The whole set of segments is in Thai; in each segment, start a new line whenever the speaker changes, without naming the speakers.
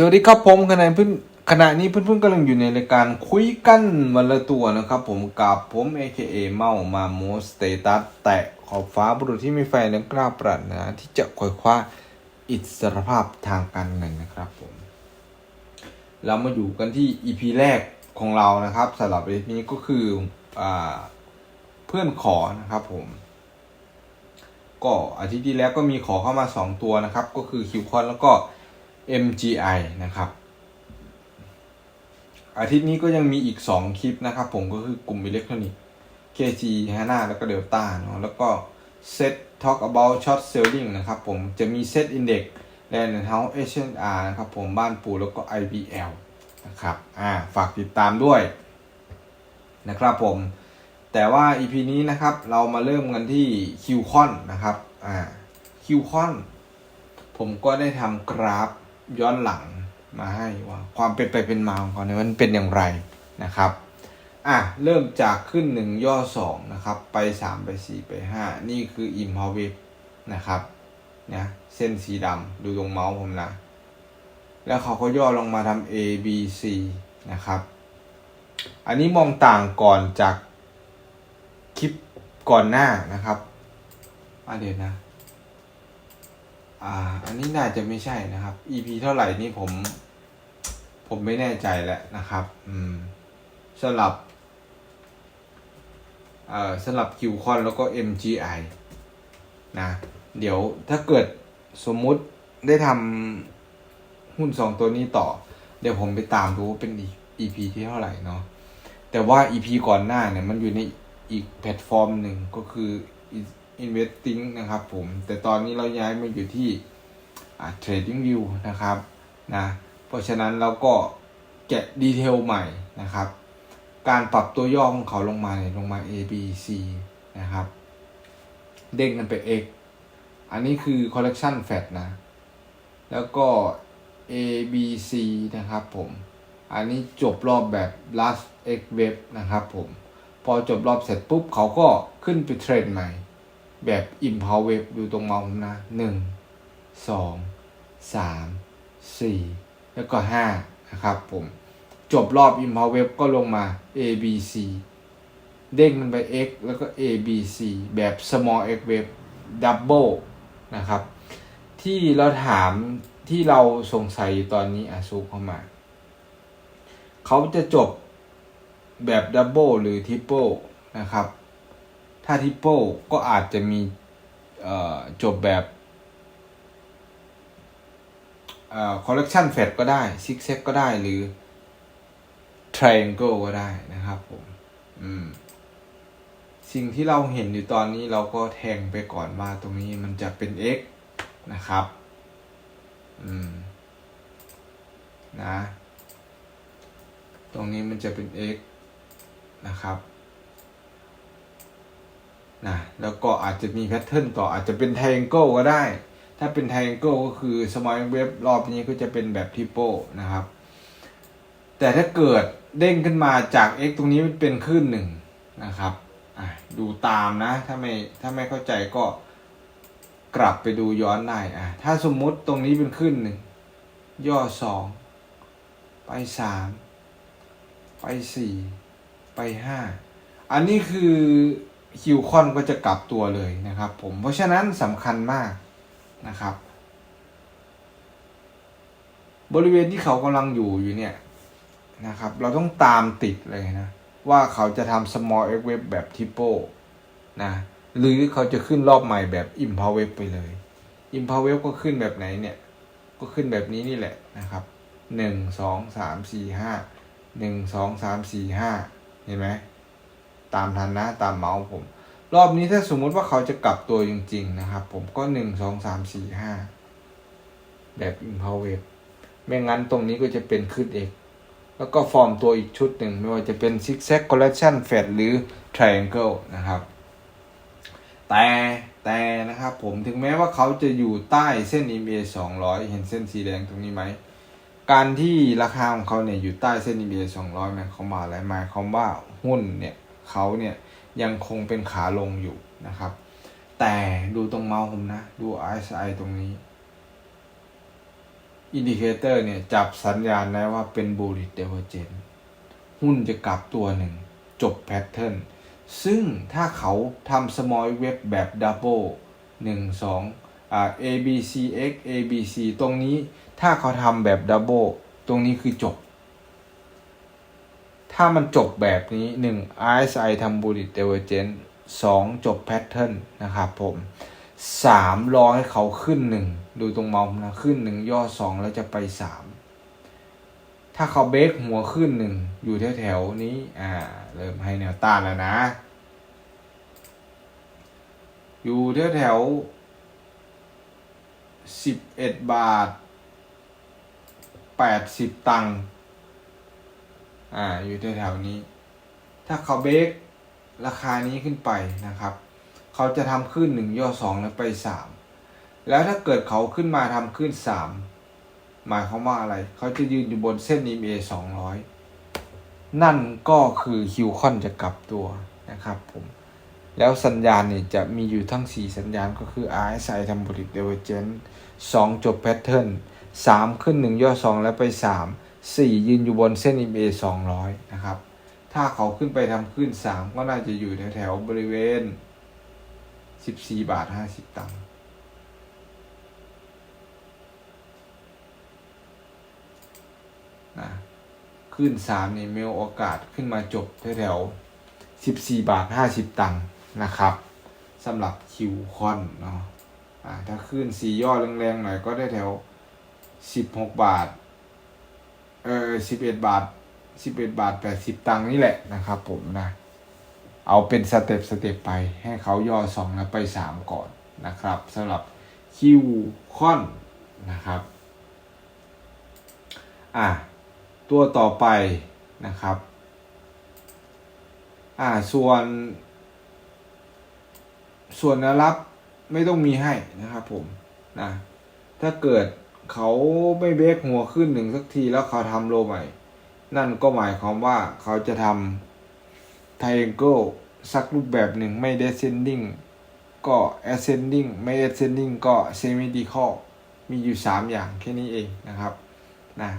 สวัสดีครับผมขณะเพื่อนขณะนี้เพื่อนๆกำลังอยู่ในรายการคุยกันวันละตัวนะครับ ผมกับผม AKA เมามาโมสเตตัสแตะขอบฟ้าบุรุษที่มีไฟและกล้าปรารถนาที่จะคอยคว้าอิสรภาพทางการเงินนะครับผม เรามาอยู่กันที่ EP แรกของเรานะครับสำหรับ EP นี้ก็คืออเพื่อนขอนะครับผม ก็อาทิตย์ที่แล้วก็มีขอเข้ามา 2 ตัวนะครับ ก็คือคิวคอนแล้วก็ MGI นะครับ อาทิตย์นี้ก็ยังมีอีก 2 คลิปนะครับ ผมก็คือกลุ่มอิเล็กทรอนิกส์ KG HANA แล้วก็ Delta เนาะแล้วก็ Set Talk about Short Selling นะครับผมจะมี Set Index Land House H&R นะครับผมบ้านปูแล้วก็ IBL นะครับอ่าฝากติดตามด้วยนะครับผม แต่ว่า EP นี้นะครับเรามาเริ่มกันที่ QCon นนะครับอ่า QCon ผมก็ได้ทำกราฟ ย้อนหลังมาให้ว่าความเป็นไปเป็นมาของเขาเนี่ยมันเป็นอย่างไรนะครับอะเริ่มจากขึ้น1ย่อ2นะครับ ไป3ไป4ไป5นี่คือ i m p a w e นะครับนะเส้นสีดำดูตรงเมาส์ผมนะ แล้วเขาก็ย่อลงมาทำ A B C นะครับ อันนี้มองต่างก่อนจากคลิปก่อนหน้านะครับอะเดี๋ยวนะ อ่า อันนี้น่าจะไม่ใช่นะครับ EP เท่าไหร่นี่ผม ผมไม่แน่ใจแล้วนะครับ อืมสำหรับเอ่อสำหรับ q c o n แล้วก็ MGI นะเดี๋ยวถ้าเกิดสมมุติได้ทำหุ้นสองตัวนี้ต่อ เดี๋ยวผมไปตามดูว่าเป็น EP ที่เท่าไหร่เนาะแต่ว่า EP ก่อนหน้าเนี่ยมันอยู่ในอีกแพลตฟอร์มหนึ่งก็คือ investing นะครับผม แต่ตอนนี้เราย้ายมาอยู่ที่ trading view นะครับนะเพราะฉะนั้นเราก็แกะดีเทลใหม่นะครับ การปรับตัวย่อของเขาลงมาเนี่ยลงมา A B C นะครับ เด้งกันไป X อันนี้คือ collection fat นะ แล้วก็ A B C นะครับผมอันนี้จบรอบแบบ last X wave นะครับผม พอจบรอบเสร็จปุ๊บเขาก็ขึ้นไปเทรนใหม่ แบบ Impulse Wave ดูตรงเมาส์ผมนะหนึ่งสองสามสี่แล้วก็ห้านะครับผมจบรอบ Impulse Wave ก็ลงมา A B C เด้งมันไป X แล้วก็ A B C แบบ small X wave double นะครับ ที่เราถามที่เราสงสัยอยู่ตอนนี้อาซูเข้ามา เขาจะจบแบบดับเบิลหรือทริปเปิลนะครับ ถ้าทิปเปิลก็อาจจะมีจบแบบคอลเลกชันแฟดก็ได้ซิกเซกก็ได้หรือ triangle ก็ได้นะครับผม อืม สิ่งที่เราเห็นอยู่ตอนนี้เราก็แทงไปก่อนว่าตรงนี้มันจะเป็น x นะครับ อืม นะ ตรงนี้มันจะเป็น x นะครับ นะแล้วก็อาจจะมีแพทเทิร์นต่ออาจจะเป็น triangle ก็ได้ ถ้าเป็น triangle ก็คือ small wave รอบนี้ก็จะเป็นแบบ triple นะครับ แต่ถ้าเกิดเด้งขึ้นมาจาก x ตรงนี้มันเป็นคลื่นหนึ่งนะครับดูตามนะ ถ้าไม่ถ้าไม่เข้าใจก็กลับไปดูย้อนได้อะถ้าสมมุติตรงนี้เป็นคลื่นหนึ่งย่อสองไปสามไปสี่ไปห้าอันนี้คือ คิวคอนก็จะกลับตัวเลยนะครับผมเพราะฉะนั้นสำคัญมากนะครับ บริเวณที่เขากำลังอยู่อยู่เนี่ยนะครับ เราต้องตามติดเลยนะ ว่าเขาจะทำ small x wave แบบ triple นะหรือเขาจะขึ้นรอบใหม่แบบ impulse wave ไปเลย impulse wave ก็ขึ้นแบบไหนเนี่ย ก็ขึ้นแบบนี้นี่แหละนะครับหนึ่งสองสามสี่ห้าหนึ่งสองสามสี่ห้าเห็นไหมตามทันนะ ตามเมาส์ผม รอบนี้ถ้าสมมุติว่าเขาจะกลับตัวจริง ๆ นะครับ ผมก็หนึ่งสองสามสี่ห้าแบบ impulse wave ไม่งั้นตรงนี้ก็จะเป็นขึ้นเอกแล้วก็ฟอร์มตัวอีกชุดหนึ่งไม่ว่าจะเป็น zigzag collection fed หรือ triangle นะครับ แต่แต่นะครับผมถึงแม้ว่าเขาจะอยู่ใต้เส้น EMA 200 เห็นเส้นสีแดงตรงนี้ไหม การที่ราคาของเขาเนี่ยอยู่ใต้เส้น EMA 200หมายความว่าอะไรหมายความว่าหุ้นเนี่ยเขาเนี่ย ยังคงเป็นขาลงอยู่นะครับ แต่ดูตรงเมาส์ผมนะ ดู RSI ตรงนี้ อินดิเคเตอร์เนี่ย จับสัญญาณได้ว่าเป็น bullish divergence หุ้นจะกลับตัวหนึ่ง จบแพทเทิร์นซึ่งถ้าเขาทำ small web แบบ double หนึ่งสองอ่า A B C X A B C ตรงนี้ถ้าเขาทำแบบ double ตรงนี้คือจบ ถ้ามันจบแบบนี้หนึ่ง RSI ทำ bullish divergence สองจบแพทเทิร์นนะครับผมสามรอให้เขาขึ้นหนึ่งดูตรงเมาส์นะขึ้นหนึ่งย่อสองแล้วจะไปสามถ้าเขาเบรกหัวขึ้นหนึ่งอยู่แถวแถวๆนี้ อ่า เริ่มให้แนวต้านแล้วนะ อยู่แถวแถวสิบเอ็ดบาทแปดสิบตังค์ อ่าอยู่แถวๆนี้ ถ้าเขาเบรกราคานี้ขึ้นไปนะครับ เขาจะทำขึ้นหนึ่งย่อสองแล้วไปสามแล้วถ้าเกิดเขาขึ้นมาทำขึ้นสามหมายความว่าอะไร เขาจะยืนอยู่บนเส้น EMA สองร้อยนั่นก็คือคิวคอนจะกลับตัวนะครับผม แล้วสัญญาณเนี่ยจะมีอยู่ทั้ง 4 สัญญาณก็คือ RSI ทำ bullish divergence 2 จบ pattern 3ขึ้น 1 ย่อ 2 แล้วไป 3 4 ยืนอยู่บนเส้น EMA 200 นะครับ ถ้าเขาขึ้นไปทำขึ้น 3 ก็น่าจะอยู่แถวๆบริเวณ 14 บาท 50 ตังค์นะขึ้น 3 นี่มีโอกาสขึ้นมาจบแถวๆ14 บาท 50 ตังค์นะครับสำหรับคิวคอนเนาะถ้าขึ้นสีย่อแรงๆหน่อยก็ได้แถว 16 บาท เออ11บาท11บเอ็ดบาท80ตังค์นี่แหละนะครับผมนะ เอาเป็นสเต็ปสเต็ปไปให้เขาย่อ2แล้วไป3ก่อนนะครับสำหรับคิวคอนนะครับ อะตัวต่อไปนะครับ อ่าส่วน ส่วนนรับไม่ต้องมีให้นะครับผมนะถ้าเกิด เขาไม่เบรกหัวขึ้นหนึ่งสักทีแล้วเขาทำโลใหม่ นั่นก็หมายความว่าเขาจะทำ triangle สักรูปแบบหนึ่งไม่ descending ก็ ascending ไม่ ascending ก็ symmetrical มีอยู่ 3 อย่างแค่นี้เองนะครับนะ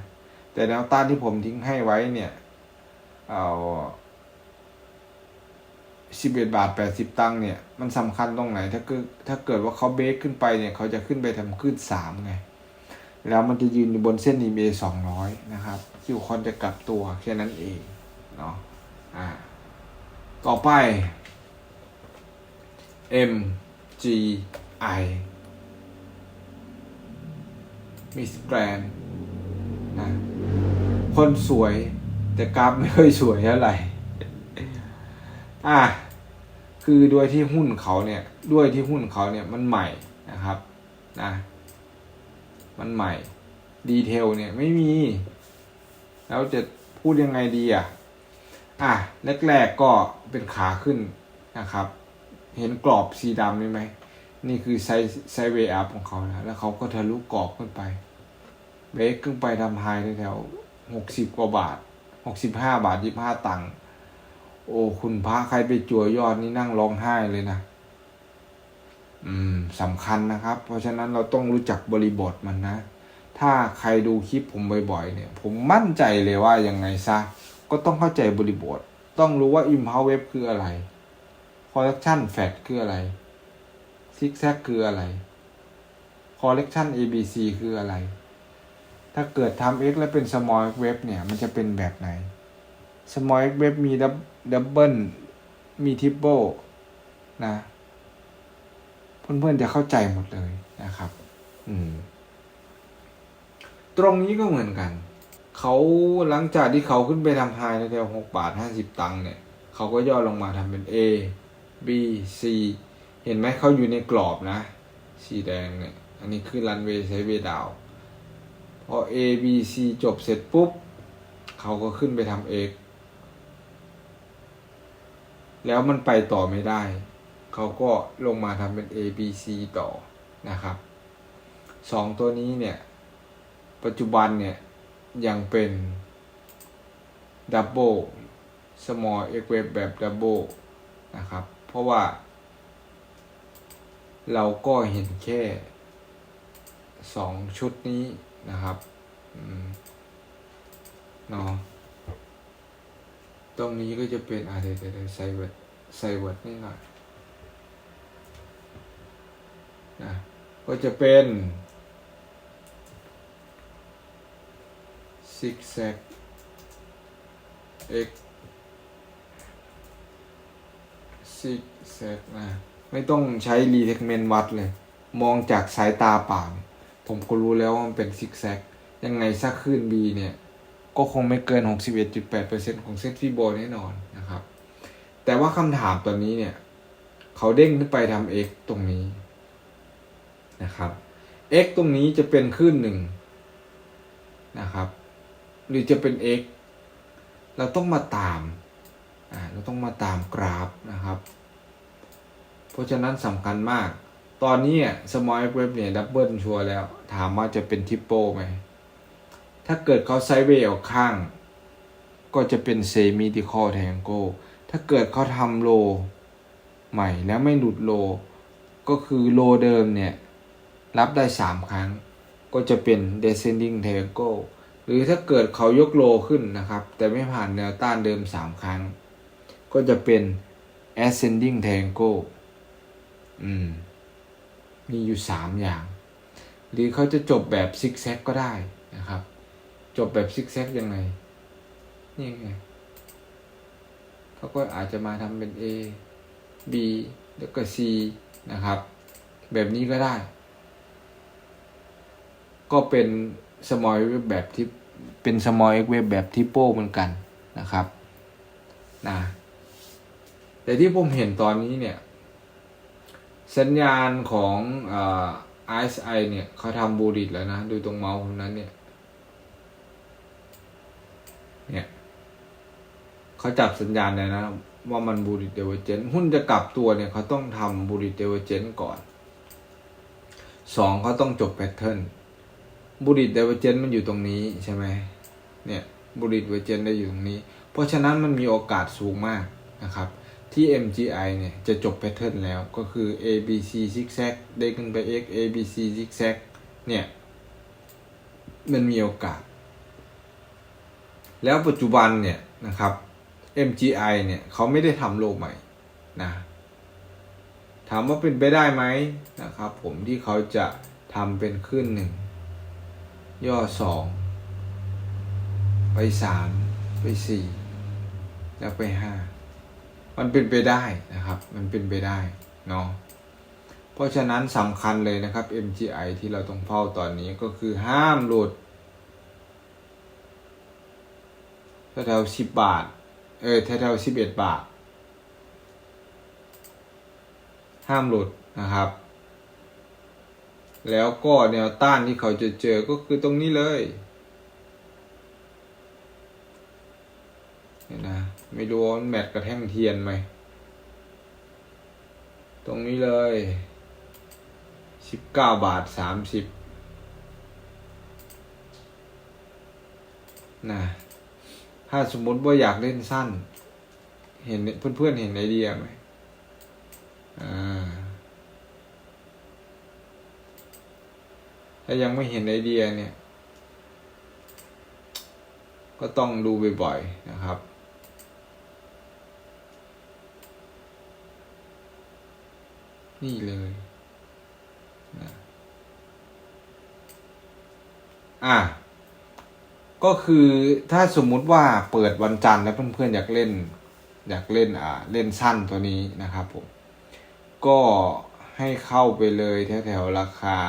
แต่แนวต้านที่ผมทิ้งให้ไว้เนี่ยเอาสิบเอ็ดบาทแปดสิบตังค์เนี่ย มันสำคัญตรงไหน ถ้าเกิดถ้าเกิดว่าเขาเบรกขึ้นไปเนี่ย เขาจะขึ้นไปทำขึ้นสามไง แล้วมันจะยืนอยู่บนเส้น EMA สองร้อยนะครับคิวคอนจะกลับตัวแค่นั้นเองเนาะอ่าต่อไป M G I มิสแกรนนะคนสวยแต่กราฟไม่ค่อยสวยเท่าไหร่อะคือด้วยที่หุ้นเขาเนี่ย ด้วยที่หุ้นเขาเนี่ยมันใหม่นะครับนะ มันใหม่ ดีเทลเนี่ยไม่มี แล้วจะพูดยังไงดีอะ อะ แรกๆก็เป็นขาขึ้นนะครับ เห็นกรอบสีดำนี่ไหม นี่คือไซไซเวอัพของเขานะ แล้วเขาก็ทะลุกรอบขึ้นไป เบรกขึ้นไปทำไฮแถวหกสิบกว่าบาทหกสิบห้าบาทยี่ห้าตังค์ โอ้ คุณพระใครไปจั่วยอดนี่นั่งร้องไห้เลยนะ อืมสำคัญนะครับ เพราะฉะนั้นเราต้องรู้จักบริบทมันนะ ถ้าใครดูคลิปผมบ่อยๆ เนี่ย ผมมั่นใจเลยว่ายังไงซะ ก็ต้องเข้าใจบริบท ต้องรู้ว่า Impulse Wave คืออะไร Correction Fat คืออะไร Zigzag คืออะไร Correction ABC คืออะไร ถ้าเกิดทำ X แล้วเป็น Small Wave เนี่ย มันจะเป็นแบบไหน Small Wave มีดับเบิลมีทริปเปิลนะ เพื่อนๆจะเข้าใจหมดเลยนะครับ อืม ตรงนี้ก็เหมือนกัน เขาหลังจากที่เขาขึ้นไปทำไฮในแถวหกบาทห้าสิบตังค์เนี่ย เขาก็ย่อลงมาทำเป็น A B C เห็นไหมเขาอยู่ในกรอบนะ สีแดงเนี่ย อันนี้คือรันเวย์ไซเวยดาว พอ A B C จบเสร็จปุ๊บ เขาก็ขึ้นไปทำ X แล้วมันไปต่อไม่ได้ เขาก็ลงมาทำเป็น A B C ต่อนะครับสองตัวนี้เนี่ย ปัจจุบันเนี่ย ยังเป็นดับเบิล small x wave แบบดับเบิลนะครับ เพราะว่า เราก็เห็นแค่สองชุดนี้นะครับเนาะตรงนี้ก็จะเป็นอะไรเดี๋ยวเดี๋ยวใส่เวิร์ดใส่เวิร์ดนี่หน่อยนะ ก็จะเป็นซิกแซก x ซิกแซกนะไม่ต้องใช้รีเทคเมนวัดเลย มองจากสายตาเปล่าเนี่ยผมก็รู้แล้วว่ามันเป็นซิกแซก ยังไงสักขึ้น B เนี่ย ก็คงไม่เกิน 61.8%ของเซตฟิโบแน่นอนนะครับ แต่ว่าคำถามตัวนี้เนี่ย เขาเด้งขึ้นไปทำ x ตรงนี้ นะครับ x ตรงนี้จะเป็นขึ้นหนึ่งนะครับ หรือจะเป็น x เราต้องมาตามเราต้องมาตามกราฟนะครับ เพราะฉะนั้นสำคัญมาก ตอนนี้สมอลเว็บเนี่ยดับเบิลชัวร์แล้ว ถามว่าจะเป็นทิปโปไหม ถ้าเกิดเขาไซด์เวย์ออกข้าง ก็จะเป็นเซมิติคอลแทงโกถ้าเกิดเขาทำโลใหม่แล้วไม่หลุดโล ก็คือโลเดิมเนี่ย รับได้ 3 ครั้ง ก็จะเป็น descending triangle หรือถ้าเกิดเขายกโลขึ้นนะครับ แต่ไม่ผ่านแนวต้านเดิม 3 ครั้ง ก็จะเป็น ascending triangle อืม มีอยู่ 3 อย่าง หรือเขาจะจบแบบซิกแซกก็ได้นะครับ จบแบบซิกแซกยังไง นี่ไงเขาก็อาจจะมาทำเป็น A B แล้วก็ C นะครับ แบบนี้ก็ได้ ก็เป็น small wave แบบที่เป็น small wave แบบทิปโป้เหมือนกันนะครับนะแต่ที่ผมเห็นตอนนี้เนี่ย สัญญาณของเอ่อ RSI เนี่ยเขาทำบูริตแล้วนะ ดูตรงเมาส์นั้นเนี่ยเนี่ยเขาจับสัญญาณเลยนะว่ามันบูริตเดเวอร์เจนหุ้นจะกลับตัวเนี่ยเขาต้องทำบูริตเดเวอร์เจนก่อนสองเขาต้องจบแพทเทิร์น บูริตเดเวเจนมันอยู่ตรงนี้ใช่ไหมเนี่ยบูริตเดเวเจนได้อยู่ตรงนี้ เพราะฉะนั้นมันมีโอกาสสูงมากนะครับ ที่ MGI เนี่ยจะจบแพทเทิร์นแล้วก็คือ ABC zigzag ได้ขึ้นไป X ABC zigzag เนี่ยมันมีโอกาส แล้วปัจจุบันเนี่ยนะครับ MGI เนี่ยเขาไม่ได้ทำโลกใหม่นะถามว่าเป็นไปได้ไหมนะครับ ผมที่เขาจะทำเป็นขึ้นหนึ่ง ย่อสองไปสามไปสี่แล้วไปห้ามันเป็นไปได้นะครับ มันเป็นไปได้เนาะเพราะฉะนั้นสำคัญเลยนะครับ MGI ที่เราต้องเฝ้าตอนนี้ก็คือห้ามหลุดแถวสิบบาท เออแถวสิบเอ็ดบาท ห้ามหลุดนะครับ แล้วก็แนวต้านที่เขาจะเจอก็คือตรงนี้เลยเนี่ยนะไม่รู้ว่ามันแมทกระแท่งเทียนไหม ตรงนี้เลยสิบเก้าบาทสามสิบนะถ้าสมมติว่าอยากเล่นสั้น เห็นเพื่อนๆเห็นไอเดียไหมอ่า ถ้ายังไม่เห็นไอเดียเนี่ย ก็ต้องดูบ่อยๆนะครับนี่เลยนะอะ ก็คือถ้าสมมุติว่าเปิดวันจันทร์แล้วเพื่อนๆอยากเล่น อยากเล่นอ่า เล่นสั้นตัวนี้นะครับผม ก็ให้เข้าไปเลยแถวๆราคา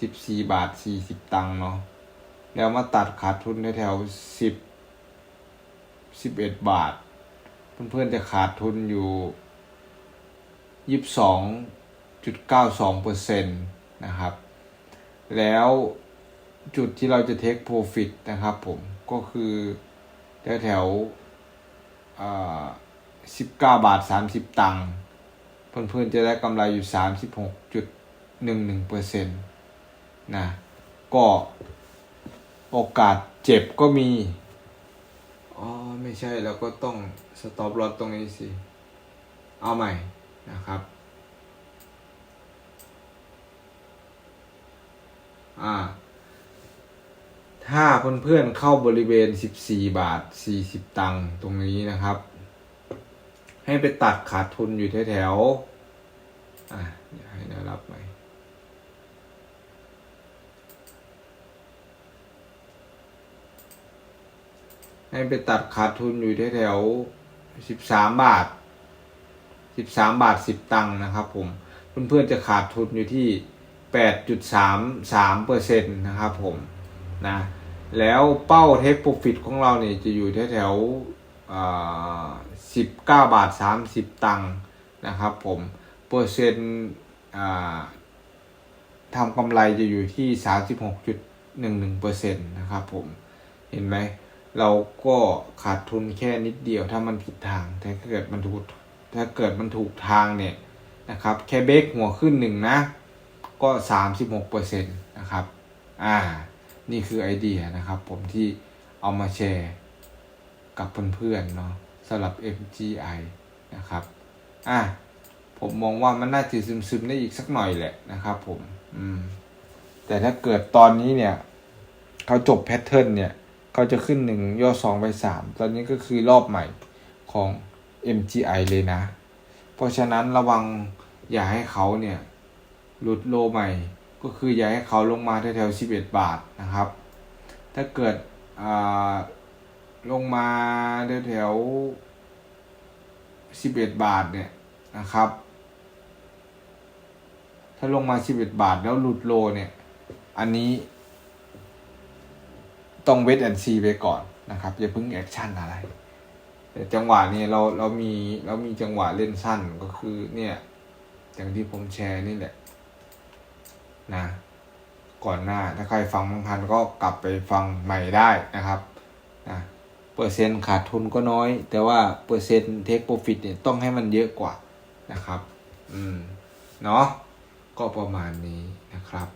14บสี่บาท40ตังค์เนาะแล้วมาตัดขาดทุนแถวๆ10 11บเอ็ดบาท เพื่อนๆจะขาดทุนอยู่22.92เก้าสองเปอร์เซ็นต์นะครับ แล้วจุดที่เราจะเทคโปรฟิตนะครับผมก็คือแถวแถวสิบเก้าบาทสามสิบตังค์เพื่อนๆจะได้กำไรอยู่สามสิบหกจุดหนึ่งหนึ่งเปอร์เซ็นต์ นะก็โอกาสเจ็บก็มี อ๋อ ไม่ใช่แล้วก็ต้องสต็อปลอตตรงนี้สิ เอาใหม่นะครับ อ่า ถ้าเพื่อนๆเข้าบริเวณ 14 บาท 40 ตังค์ตรงนี้นะครับ ให้ไปตัดขาดทุนอยู่แถวๆอะเดี๋ยวให้แนวรับใหม่ ให้ไปตัดขาดทุนอยู่แถวๆ13บาท13บสามบาท10ตังค์นะครับผมเพื่อนๆจะขาดทุนอยู่ที่8.33เปอร์เซ็นต์นะครับผมนะแล้วเป้าเทคโปรฟิตของเราเนี่ยจะอยู่แถวๆสิบเก้าบาทสามสิบตังค์นะครับผมเปอร์เซ็นต์ทำกำไรจะอยู่ที่สามสิบหกจุดหนึ่งหนึ่งเปอร์เซ็นต์นะครับผมเห็นไหม เราก็ขาดทุนแค่นิดเดียวถ้ามันผิดทางแต่ถ้าเกิดมันถูกถ้าเกิดมันถูกทางเนี่ยนะครับ แค่เบรกหัวขึ้นหนึ่งนะ ก็สามสิบหกเปอร์เซ็นต์นะครับ อ่า นี่คือไอเดียนะครับ ผมที่เอามาแชร์กับเพื่อนๆเนาะสำหรับ MGI นะครับ อะ ผมมองว่ามันน่าจะซึมๆได้อีกสักหน่อยแหละนะครับผม อืม แต่ถ้าเกิดตอนนี้เนี่ย เขาจบแพทเทิร์นเนี่ย เขาจะขึ้นหนึ่งย่อสองไปสามตอนนี้ก็คือรอบใหม่ของ MGI เลยนะ เพราะฉะนั้นระวังอย่าให้เขาเนี่ยหลุดโลใหม่ ก็คืออย่าให้เขาลงมาแถวๆ11บาทนะครับ ถ้าเกิดอ่าลงมาแถวๆ11บาทเนี่ยนะครับ ถ้าลงมา11บาทแล้วหลุดโลเนี่ย อันนี้ ต้องเวทแอนซีไปก่อนนะครับอย่าเพิ่งแอคชั่นอะไรแต่จังหวะนี้เราเรามีเรามีจังหวะเล่นสั้นก็คือเนี่ยอย่างที่ผมแชร์นี่แหละนะก่อนหน้าถ้าใครฟังบางทันก็กลับไปฟังใหม่ได้นะครับนะเปอร์เซ็นต์ขาดทุนก็น้อย แต่ว่าเปอร์เซ็นต์เทคโปรฟิตเนี่ยต้องให้มันเยอะกว่านะครับ อืม เนาะก็ประมาณนี้นะครับ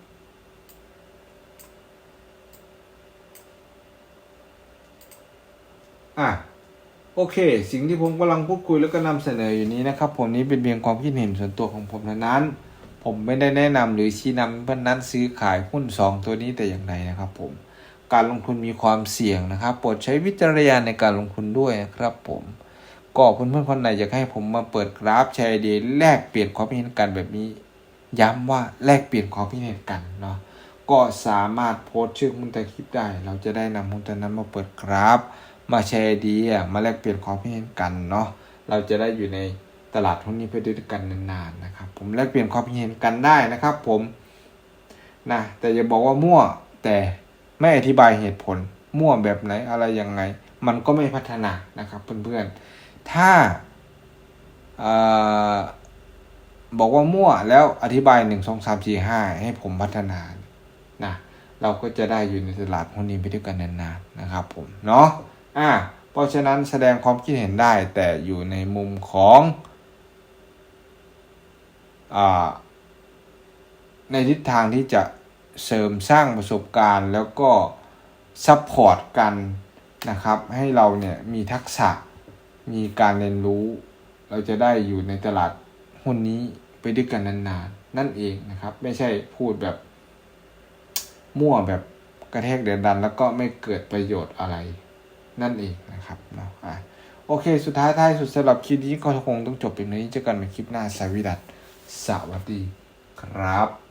อะโอเค สิ่งที่ผมกำลังพูดคุยแล้วก็นำเสนออยู่นี้นะครับ ผมนี้เป็นเพียงความคิดเห็นส่วนตัวของผมเท่านั้น ผมไม่ได้แนะนำหรือชี้นำเพื่อนนั้นซื้อขายหุ้น 2 ตัวนี้แต่อย่างใดนะครับ ผมการลงทุนมีความเสี่ยงนะครับโปรดใช้วิจารณญาณในการลงทุนด้วยนะครับ ผมก็เพื่อนๆคนไหนอยากให้ผมมาเปิดกราฟแชร์ไอเดียแลกเปลี่ยนความคิดเห็นกันแบบนี้ ย้ำว่าแลกเปลี่ยนความคิดเห็นกันเนาะก็สามารถโพสต์ชื่อหุ้นต้คลิปได้ เราจะได้นำหุ้นตัวนั้นมาเปิดกราฟ มาแชร์ไอเดียมาแลกเปลี่ยนความคิดเห็นกันเนาะเราจะได้อยู่ในตลาดหุ้นนี้ไปด้วยกันนานๆนะครับ ผมแลกเปลี่ยนความคิดเห็นกันได้นะครับ ผมนะแต่อย่าบอกว่ามั่วแต่ไม่อธิบายเหตุผล มั่วแบบไหนอะไรยังไง มันก็ไม่พัฒนานะครับเพื่อนๆถ้าออบอกว่ามั่วแล้วอธิบายหนึ่งสองสามสี่ห้าให้ผมพัฒนานะเราก็จะได้อยู่ในตลาดหุ้นนี้ไปด้วยกันนานๆนะครับ ผมเนาะ อ่าเพราะฉะนั้นแสดงความคิดเห็นได้แต่อยู่ในมุมของอ่าในทิศทางที่จะเสริมสร้างประสบการณ์แล้วก็ซัพพอร์ตกันนะครับ ให้เราเนี่ยมีทักษะมีการเรียนรู้ เราจะได้อยู่ในตลาดหุ้นนี้ไปด้วยกันนานๆ นั่นเองนะครับ ไม่ใช่พูดแบบมั่วแบบกระแทกเดือดดัน แล้วก็ไม่เกิดประโยชน์อะไร นั่นเองนะครับเนาะอะโอเค สุดท้ายท้ายสุดสำหรับคลิปนี้ก็คงต้องจบเป็นนี้เจอกันในคลิปหน้าสวีดัตสวัสดีครับ